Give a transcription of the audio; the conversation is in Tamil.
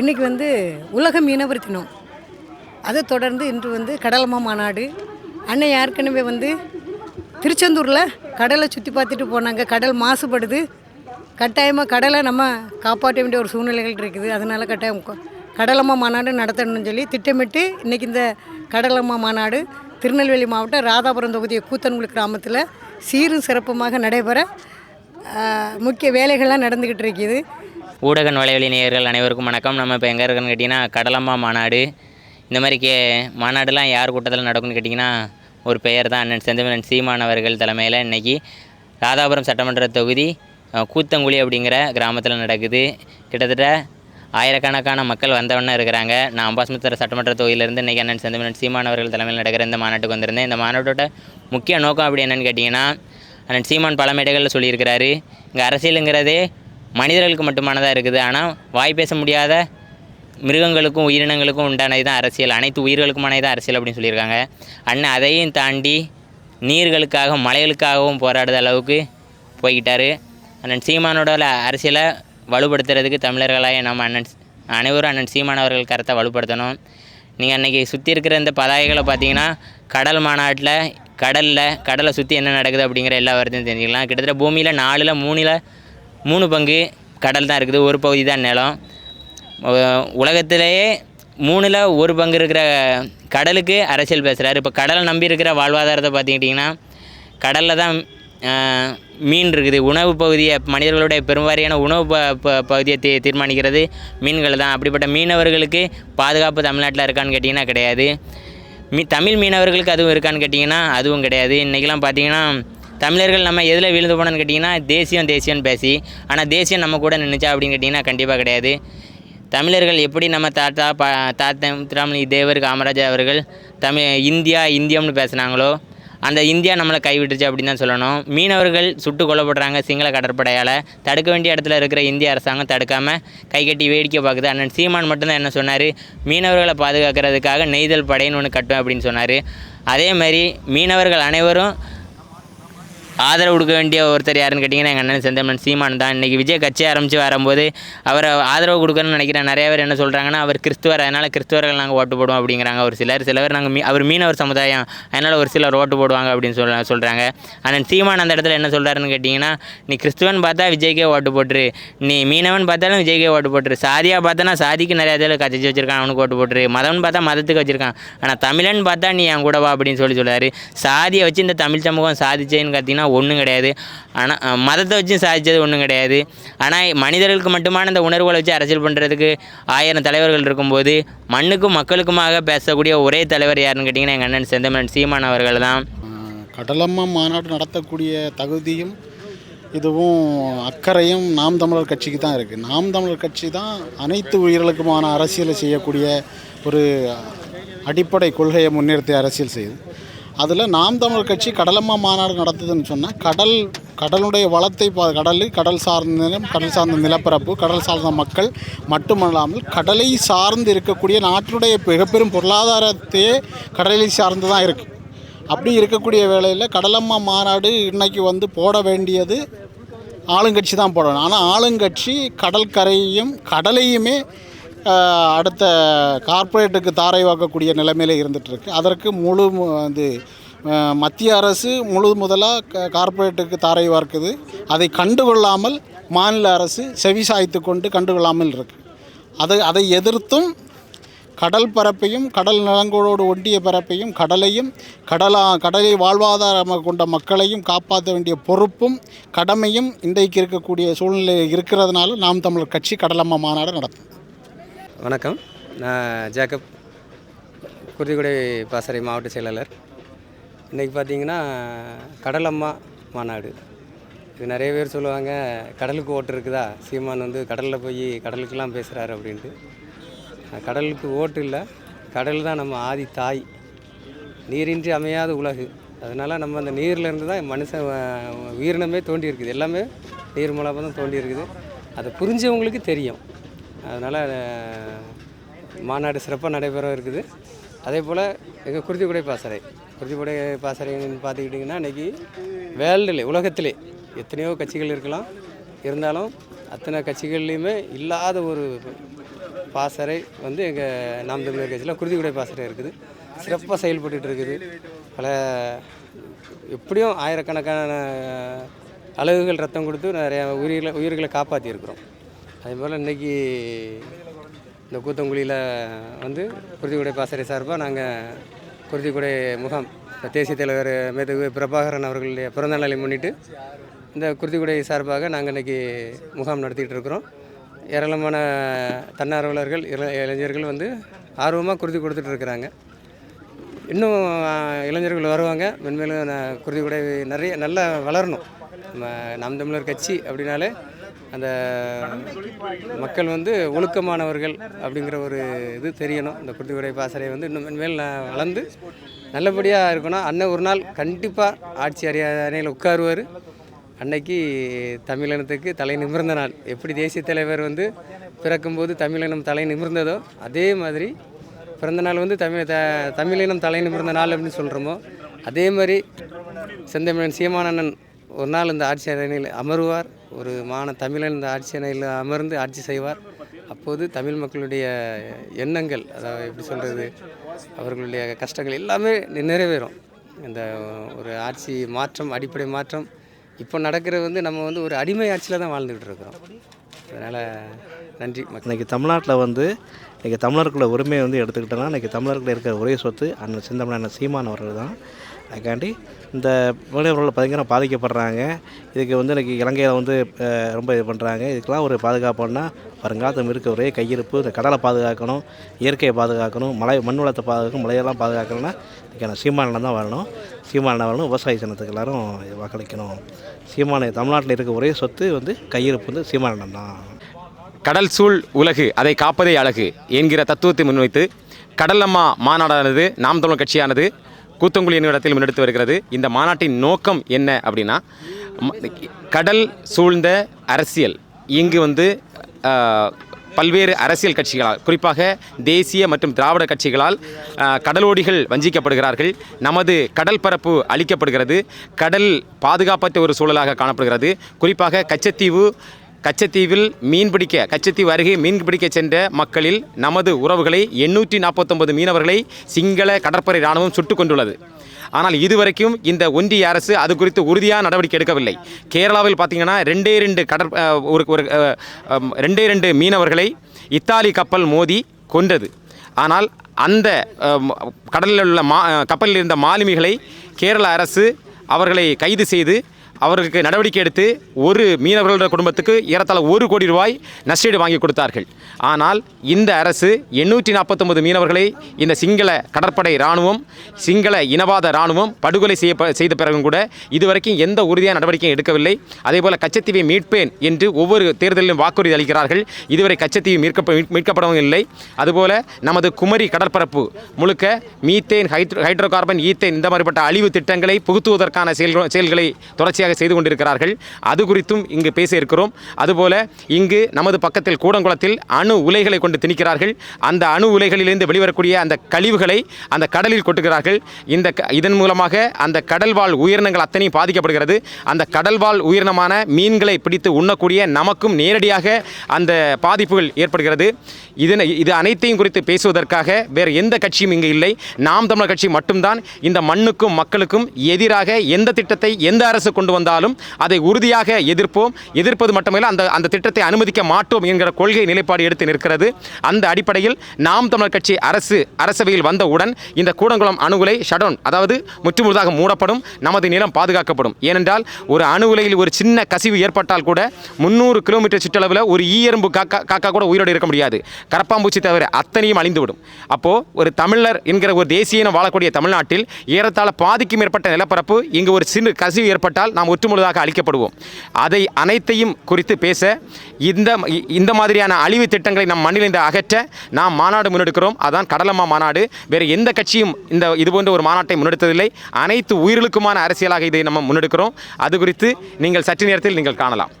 இன்றைக்கி வந்து உலக மீனவர் தினம் அதை தொடர்ந்து இன்று வந்து கடலம்மா மாநாடு. அன்னை ஏற்கனவே வந்து திருச்செந்தூரில் கடலை சுற்றி பார்த்துட்டு போனாங்க. கடல் மாசுபடுது. கட்டாயமாக கடலை நம்ம காப்பாற்ற வேண்டிய ஒரு சூழ்நிலைகள் இருக்குது. அதனால் கட்டாயம் கடலம்மா மாநாடு நடத்தணும்னு சொல்லி திட்டமிட்டு இன்றைக்கி இந்த கடலம்மா மாநாடு திருநெல்வேலி மாவட்டம் ராதாபுரம் தொகுதி கூத்தன்குளி கிராமத்தில் சீரும் சிறப்புமாக நடைபெற முக்கிய வேலைகள்லாம் நடந்துக்கிட்டு இருக்குது. ஊடக நுழைவெளி நேயர்கள் அனைவருக்கும் வணக்கம். நம்ம இப்போ எங்கே இருக்கோன்னு கேட்டிங்கன்னா கடலம்மா மாநாடு. இந்த மாதிரி கே மாநாடுலாம் யார் கூட்டத்தில் நடக்கும்னு கேட்டிங்கன்னா ஒரு பெயர் தான் அண்ணன் செந்தமிழன் சீமான் அவர்கள் தலைமையில் இன்றைக்கி ராதாபுரம் சட்டமன்ற தொகுதி கூத்தங்குழி அப்படிங்கிற கிராமத்தில் நடக்குது. கிட்டத்தட்ட ஆயிரக்கணக்கான மக்கள் வந்தவண்ணே இருக்கிறாங்க. நான் அம்பாஸ்மித்தர் சட்டமன்ற தொகுதியிலேருந்து இன்றைக்கி அண்ணன் செந்தமிழன் சீமான் அவர்கள் தலைமையில் நடக்கிற இந்த மாநாட்டுக்கு வந்திருந்தேன். இந்த மாநாட்டோட முக்கிய நோக்கம் அப்படி என்னென்னு கேட்டிங்கன்னா அண்ணன் சீமான் பல மேடைகளில் சொல்லியிருக்கிறாரு. இங்கே அரசியலுங்கிறதே மனிதர்களுக்கு மட்டுமானதாக இருக்குது. ஆனால் வாய் பேச முடியாத மிருகங்களுக்கும் உயிரினங்களுக்கும் உண்டானது தான் அரசியல். அனைத்து உயிர்களுக்குமானது தான் அரசியல் அப்படின்னு சொல்லியிருக்காங்க. அண்ணன் அதையும் தாண்டி நீர்களுக்காக மலைகளுக்காகவும் போராடுற அளவுக்கு போய்கிட்டாரு அண்ணன் சீமானோட அரசியலை வலுப்படுத்துறதுக்கு தமிழர்களாக நம்ம அண்ணன் அனைவரும் அண்ணன் சீமான் அவர்கள் கருத்தை வலுப்படுத்தணும். நீங்கள் அன்றைக்கி சுற்றி இருக்கிற இந்த பதாகைகளை பார்த்தீங்கன்னா கடல் மாநாட்டில் கடலில் கடலை சுற்றி என்ன நடக்குது அப்படிங்கிற எல்லா வார்த்தையும் தெரிஞ்சுக்கலாம். கிட்டத்தட்ட பூமியில் நாலில் மூணில் மூணு பங்கு கடல் தான் இருக்குது ஒரு பகுதி தான் நிலம். உலகத்திலேயே மூணில் ஒரு பங்கு இருக்கிற கடலுக்கு அரசியல் பேசுகிறாரு இப்போ கடலை நம்பி இருக்கிற வாழ்வாதாரத்தை பார்த்துக்கிட்டிங்கன்னா கடலில் தான் மீன் இருக்குது. உணவு பகுதியை மனிதர்களுடைய பெரும்வாரியான உணவு ப ப- பகுதியை தீ தீர்மானிக்கிறது மீன்கள் தான். அப்படிப்பட்ட மீனவர்களுக்கு பாதுகாப்பு தமிழ்நாட்டில் இருக்கான்னு கேட்டிங்கன்னா கிடையாது. மீ தமிழ் மீனவர்களுக்கு அதுவும் இருக்கான்னு கேட்டிங்கன்னா அதுவும் கிடையாது. இன்றைக்கெலாம் பார்த்தீங்கன்னா தமிழர்கள் நம்ம எதில் விழுந்து போனோன்னு கேட்டிங்கன்னா தேசியம் தேசியம்னு பேசி ஆனால் தேசியம் நம்ம கூட நின்றுச்சா அப்படின்னு கேட்டிங்கன்னா கண்டிப்பாக கிடையாது. தமிழர்கள் எப்படி நம்ம தாத்தா பா தாத்தா முத்துராமலிங்க தேவர் காமராஜர் அவர்கள் தமிழ் இந்தியா இந்தியம்னு பேசுனாங்களோ அந்த இந்தியா நம்மளை கைவிட்டுச்சு அப்படின்னு தான் சொல்லணும். மீனவர்கள் சுட்டு கொல்லப்படுறாங்க சிங்கள கடற்படையால். தடுக்க வேண்டிய இடத்துல இருக்கிற இந்திய அரசாங்கம் தடுக்காமல் கை கட்டி வேடிக்கை பார்க்குது. அண்ணன் சீமான் மட்டும்தான் என்ன சொன்னார்? மீனவர்களை பாதுகாக்கிறதுக்காக நெய்தல் படைன்னு ஒன்று கட்டும் அப்படின்னு சொன்னார். அதே மாதிரி மீனவர்கள் அனைவரும் ஆதரவு கொடுக்க வேண்டிய ஒருத்தர் யாருன்னு கேட்டிங்கன்னா எங்கள் அண்ணன் செந்தமன் சீமான் தான். இன்றைக்கி விஜய் கட்சி ஆரம்பித்து வரும்போது அவரை ஆதரவு கொடுக்கணும்னு நினைக்கிறேன். நிறைய பேர் என்ன சொல்கிறாங்கன்னா அவர் கிறிஸ்துவர் அதனால் கிறிஸ்துவர்கள் நாங்கள் ஓட்டு போடுவோம் அப்படிங்கிறாங்க. ஒரு சிலர் சில பேர் நாங்கள் மீ அவர் மீனவர் சமுதாயம் அதனால் ஒரு சிலர் ஓட்டு போடுவாங்க அப்படின்னு சொல்ல சொல்கிறாங்க அண்ணன் சீமான் அந்த இடத்துல என்ன சொல்கிறாருன்னு கேட்டிங்கன்னா நீ கிறிஸ்துவன் பார்த்தா விஜய்க்கே ஓட்டு போட்டுரு. நீ மீனவன் பார்த்தாலும் விஜய்க்கே ஓட்டு போட்டுரு. சாதியாக பார்த்தனா சாதிக்கு நிறைய இதில் கட்சி வச்சிருக்கான் அவனுக்கு ஓட்டு போட்டுரு. மதம்னு பார்த்தா மதத்துக்கு வச்சிருக்கான். ஆனால் தமிழன் பார்த்தா நீ என் கூட வா அப்படின்னு சொல்லி சொல்கிறாரு சாதியை வச்சு இந்த தமிழ் சமூகம் சாதிச்சேன்னு பார்த்தீங்கன்னா ஒன்றும் கிடையாது. ஆனால் மதத்தை வச்சு சாதித்தது ஒன்றும் கிடையாது. ஆனால் மனிதர்களுக்கு மட்டுமான இந்த உணர்வுகளை வச்சு அரசியல் பண்ணுறதுக்கு ஆயிரம் தலைவர்கள் இருக்கும்போது மண்ணுக்கும் மக்களுக்குமாக பேசக்கூடிய ஒரே தலைவர் யாருன்னு கேட்டிங்கன்னா எங்கள் அண்ணன் செந்தமன் சீமான் அவர்கள் தான். கடலம்மா மாநாடு நடத்தக்கூடிய தகுதியும் இதுவும் அக்கறையும் நாம் தமிழர் கட்சிக்கு தான் இருக்குது நாம் தமிழர் கட்சி தான் அனைத்து உயிர்களுக்குமான அரசியலை செய்யக்கூடிய ஒரு அடிப்படை கொள்கையை முன்னிறுத்தி அரசியல் செய்யுது. அதில் நாம் தமிழர் கட்சி கடலம்மா மாநாடு நடத்துதுன்னு சொன்னால் கடல் கடலுடைய வளத்தை பா கடல் கடல் சார்ந்த நிலம் கடல் சார்ந்த நிலப்பரப்பு கடல் சார்ந்த மக்கள் மட்டுமல்லாமல் கடலை சார்ந்து இருக்கக்கூடிய நாட்டினுடைய மிகப்பெரும் பொருளாதாரத்தையே கடலை சார்ந்து தான் இருக்குது அப்படி இருக்கக்கூடிய வேளையில் கடலம்மா மாநாடு இன்றைக்கி வந்து போட வேண்டியது ஆளுங்கட்சி தான் போடணும். ஆனால் ஆளுங்கட்சி கடற்கரையையும் கடலையுமே அடுத்த கார்ப்பரேட்டுக்கு தாரை வாக்கக்கூடிய நிலைமையில் இருந்துகிட்ருக்கு அதற்கு முழு வந்து மத்திய அரசு முழு முதலாக கார்ப்பரேட்டுக்கு தாரை வார்க்குது. அதை கண்டுகொள்ளாமல் மாநில அரசு செவி சாய்த்து கொண்டு கண்டுகொள்ளாமல் இருக்கு. அதை அதை எதிர்த்தும் கடல் பரப்பையும் கடல் நிலங்களோடு ஒட்டிய பரப்பையும் கடலையும் கடலா கடலை வாழ்வாதாரமாக கொண்ட மக்களையும் காப்பாற்ற வேண்டிய பொறுப்பும் கடமையும் இன்றைக்கு இருக்கக்கூடிய சூழ்நிலை இருக்கிறதுனால நாம் தமிழர் கட்சி கடலம்மா மாநாடு நடத்தும். வணக்கம். நான் ஜேக்கப் குருதிக்குடை பாசறை மாவட்ட செயலாளர். இன்றைக்கி பார்த்தீங்கன்னா கடலம்மா மாநாடு. இது நிறைய பேர் சொல்லுவாங்க கடலுக்கு ஓட்டு இருக்குதா? சீமான் வந்து கடலில் போய் கடலுக்கெல்லாம் பேசுகிறாரு அப்படின்ட்டு. கடலுக்கு ஓட்டு இல்லை கடல் தான் நம்ம ஆதி தாய். நீரின்றி அமையாத உலகு. அதனால் நம்ம அந்த நீரில் இருந்து தான் மனுஷன் உயிரினமே தோண்டி இருக்குது. எல்லாமே நீர் மூலமாக தான் தோண்டி இருக்குது. அதை புரிஞ்சவங்களுக்கு தெரியும். அதனால் மாநாடு சிறப்பாக நடைபெற இருக்குது. அதே போல் எங்கள் குருதிக்குடை பாசறை. குருதிக்குடை பாசறைன்னு பார்த்துக்கிட்டிங்கன்னா இன்றைக்கி வேர்ல்டில் உலகத்திலே எத்தனையோ கட்சிகள் இருக்கலாம். இருந்தாலும் அத்தனை கட்சிகள்லேயுமே இல்லாத ஒரு பாசறை வந்து எங்கள் நாம் தமிழர் கட்சியில் குருதிக்குடை பாசறை இருக்குது. சிறப்பாக செயல்பட்டுட்டு இருக்குது. பல எப்படியும் ஆயிரக்கணக்கான அலகுகள் ரத்தம் கொடுத்து நிறையா உயிர்களை உயிர்களை காப்பாற்றியிருக்கிறோம் அதே போல் இன்றைக்கி இந்த கூத்தங்குழியில் வந்து குருதிக்குடை பாசறை சார்பாக நாங்கள் குருதிக்குடை முகாம் தேசிய தலைவர் மேதகு பிரபாகரன் அவர்களுடைய பிறந்த நாளை முன்னிட்டு இந்த குருதிக்குடை சார்பாக நாங்கள் இன்றைக்கி முகாம் நடத்திக்கிட்டு இருக்கிறோம். ஏராளமான தன்னார்வலர்கள் இளைஞர்கள் வந்து ஆர்வமாக குருதி கொடுத்துட்டு இருக்கிறாங்க. இன்னும் இளைஞர்கள் வருவாங்க. மென்மேலும் ந- குருதிக்குடை நிறைய நல்லா வளரணும். நம்ம நாம் தமிழர் கட்சி அப்படின்னாலே அந்த மக்கள் வந்து ஒழுக்கமானவர்கள் அப்படிங்கிற ஒரு இது தெரியணும். இந்த குருதிக்குடை பாசறை வந்து இன்னும் மென்மேல் வளர்ந்து நல்லபடியாக இருக்கணும் அண்ணன் ஒரு நாள் கண்டிப்பாக ஆட்சி அரியணையில் உட்காருவார். அன்னைக்கு தமிழினத்துக்கு தலை நிமிர்ந்த நாள். எப்படி தேசிய தலைவர் வந்து பிறக்கும்போது தமிழினம் தலை நிமிர்ந்ததோ அதே மாதிரி பிறந்த நாள் வந்து தமிழ் த தமிழினம் தலை நிமிர்ந்த நாள் அப்படின்னு சொல்கிறோமோ அதே மாதிரி செந்தமிழன் சீமானண்ணன் ஒரு நாள் இந்த ஆட்சி அணையில் அமருவார். ஒரு மான தமிழன் இந்த ஆட்சி அணையில் அமர்ந்து ஆட்சி செய்வார். அப்போது தமிழ் மக்களுடைய எண்ணங்கள் அதாவது எப்படி சொல்கிறது அவர்களுடைய கஷ்டங்கள் எல்லாமே நிறைவேறும். இந்த ஒரு ஆட்சி மாற்றம் அடிப்படை மாற்றம் இப்போ நடக்கிறது வந்து நம்ம வந்து ஒரு அடிமை ஆட்சியில் தான் வாழ்ந்துக்கிட்டு இருக்கிறோம். அதனால் நன்றி இன்றைக்கி தமிழ்நாட்டில் வந்து இன்றைக்கி தமிழருக்குள்ள உரிமையை வந்து எடுத்துக்கிட்டோன்னா இன்றைக்கி தமிழருக்குள்ள இருக்கிற ஒரே சொத்து அண்ணன் சிந்தமனான சீமான் அவர்கள் தான். அதுக்காண்டி இந்த மீனவர்கள் பயங்கரம் பாதிக்கப்படுறாங்க. இதுக்கு வந்து இன்றைக்கி இலங்கையில் வந்து ரொம்ப இது பண்ணுறாங்க இதுக்கெல்லாம் ஒரு பாதுகாப்புன்னா வருங்காலத்தில் இருக்க ஒரே கையிருப்பு இந்த கடலை பாதுகாக்கணும் இயற்கையை பாதுகாக்கணும் மலை மண் வளத்தை பாதுகாக்கணும் மலையெல்லாம் பாதுகாக்கணும்னா இதுக்கான சீமானில் தான் வரணும். சீமானில் வரணும். விவசாய சின்னத்துக்கு எல்லாரும் வாக்களிக்கணும். சீமான தமிழ்நாட்டில் இருக்க ஒரே சொத்து வந்து கையிருப்பு வந்து சீமானம் தான். கடல் சூழ் உலகு அதை காப்பதே அழகு என்கிற தத்துவத்தை முன்வைத்து கடலம்மா மாநாடானது நாம் தமிழ் கட்சியானது கூத்தங்குழி என்னிடத்தில் இடத்தில் முன்னெடுத்து வருகிறது. இந்த மாநாட்டின் நோக்கம் என்ன அப்படின்னா கடல் சூழ்ந்த அரசியல். இங்கு வந்து பல்வேறு அரசியல் கட்சிகளால் குறிப்பாக தேசிய மற்றும் திராவிட கட்சிகளால் கடலோடிகள் வஞ்சிக்கப்படுகிறார்கள். நமது கடல் பரப்பு அழிக்கப்படுகிறது. கடல் பாதுகாப்பற்ற ஒரு சூழலாக காணப்படுகிறது. குறிப்பாக கச்சத்தீவு கச்சத்தீவில் மீன் பிடிக்க கச்சத்தீவு அருகே மீன் பிடிக்க சென்ற மக்களில் நமது உறவுகளை எண்ணூற்றி நாற்பத்தொன்பது மீனவர்களை சிங்கள கடற்படை இராணுவம் சுட்டுக் கொண்டுள்ளது. ஆனால் இதுவரைக்கும் இந்த ஒன்றிய அரசு அது குறித்து உறுதியான நடவடிக்கை எடுக்கவில்லை. கேரளாவில் பார்த்தீங்கன்னா ரெண்டே ரெண்டு கடற் ஒரு ஒரு ரெண்டே ரெண்டு மீனவர்களை இத்தாலி கப்பல் மோதி கொன்றது. ஆனால் அந்த கடலில் உள்ள மா கப்பலில் இருந்த மாலுமிகளை கேரள அரசு அவர்களை கைது செய்து அவர்களுக்கு நடவடிக்கை எடுத்து ஒரு மீனவர்களோட குடும்பத்துக்கு ஏறத்தாழ ஒரு கோடி ரூபாய் நஷ்டீடு வாங்கி கொடுத்தார்கள். ஆனால் இந்த அரசு எண்ணூற்றி நாற்பத்தொன்பது மீனவர்களை இந்த சிங்கள கடற்படை இராணுவம் சிங்கள இனவாத இராணுவம் படுகொலை செய்ய செய்த பிறகும் கூட இதுவரைக்கும் எந்த உறுதியான நடவடிக்கையும் எடுக்கவில்லை. அதேபோல் கச்சத்தீவை மீட்பேன் என்று ஒவ்வொரு தேர்தலிலும் வாக்குறுதி அளிக்கிறார்கள். இதுவரை கச்சத்தீவு மீட்க மீட்கப்படவும் இல்லை. அதுபோல நமது குமரி கடற்பரப்பு முழுக்க methane hydro hydrocarbon ethane இந்த மாதிரிப்பட்ட அழிவு திட்டங்களை புகுத்துவதற்கான செயல்களை செயல்களை முறையாக செய்து கொண்டிருக்கிறார்கள். அது குறித்தும் இங்கு பேச இருக்கிறோம் அதுபோல இங்கு நமது பக்கத்தில் கூடங்குளத்தில் அணு உலைகளை கொண்டு திணிக்கிறார்கள். அந்த அணு உலைகளிலிருந்து வெளிவரக்கூடிய அந்த கழிவுகளை அந்த கடலில் கொட்டுகிறார்கள். இந்த இதன் மூலமாக அந்த கடல்வாழ் உயிரினங்கள் அத்தனையும் பாதிக்கப்படுகிறது. அந்த கடல்வாழ் உயிரினமான மீன்களை பிடித்து உண்ணக்கூடிய நமக்கும் நேரடியாக அந்த பாதிப்புகள் ஏற்படுகிறது. இதனை இது அனைத்தையும் குறித்து பேசுவதற்காக வேறு எந்த கட்சியும் இங்கு இல்லை. நாம் தமிழர் கட்சி மட்டும்தான் இந்த மண்ணுக்கும் மக்களுக்கும் எதிராக எந்த திட்டத்தை எந்த அரசு கொண்டு வந்தாலும் அதை உறுதியாக எதிர்ப்போம். எதிர்ப்பது மட்டுமல்ல அந்த அந்த திட்டத்தை அனுமதிக்க மாட்டோம் என்கிற கொள்கை நிலைப்பாடு எடுத்து நிற்கிறது. அந்த அடிப்படையில் நாம் தமிழர் கட்சி அரசு அரசவையில் வந்தவுடன் இந்த கூடங்குளம் அணுகுலை ஷடவுன் அதாவது முற்றுமுழுதாக மூடப்படும் நமது நிலம் பாதுகாக்கப்படும். ஏனென்றால் ஒரு அணு உலையில் ஒரு சின்ன கசிவு ஏற்பட்டால் கூட முந்நூறு கிலோமீட்டர் சுற்றளவில் ஒரு ஈயரும்பு காக்கா காக்கா கூட உயிரோடு இருக்க முடியாது. கரப்பாம்பூச்சி தவிர அத்தனையும் அழிந்துவிடும். அப்போ ஒரு தமிழர் என்கிற ஒரு தேசிய வாழக்கூடிய தமிழ்நாட்டில் ஏறத்தாழ பாதிக்கும் மேற்பட்ட நிலப்பரப்பு இங்கு ஒரு சிறு கசிவு ஏற்பட்டால் நாம் ஒற்றுமுழுதாக அழிக்கப்படுவோம் அதை அனைத்தையும் குறித்து பேச இந்த இந்த மாதிரியான அழிவு திட்டங்களை நம் மண்ணிலிருந்து அகற்ற நாம் மாநாடு முன்னெடுக்கிறோம். அதான் கடலம்மா மாநாடு. வேறு எந்த கட்சியும் இந்த இதுபோன்ற ஒரு மாநாட்டை முன்னெடுத்ததில்லை. அனைத்து உயிர்களுக்குமான அரசியலாக இதை நம்ம முன்னெடுக்கிறோம். அது குறித்து நீங்கள் சற்று நேரத்தில் நீங்கள் காணலாம்.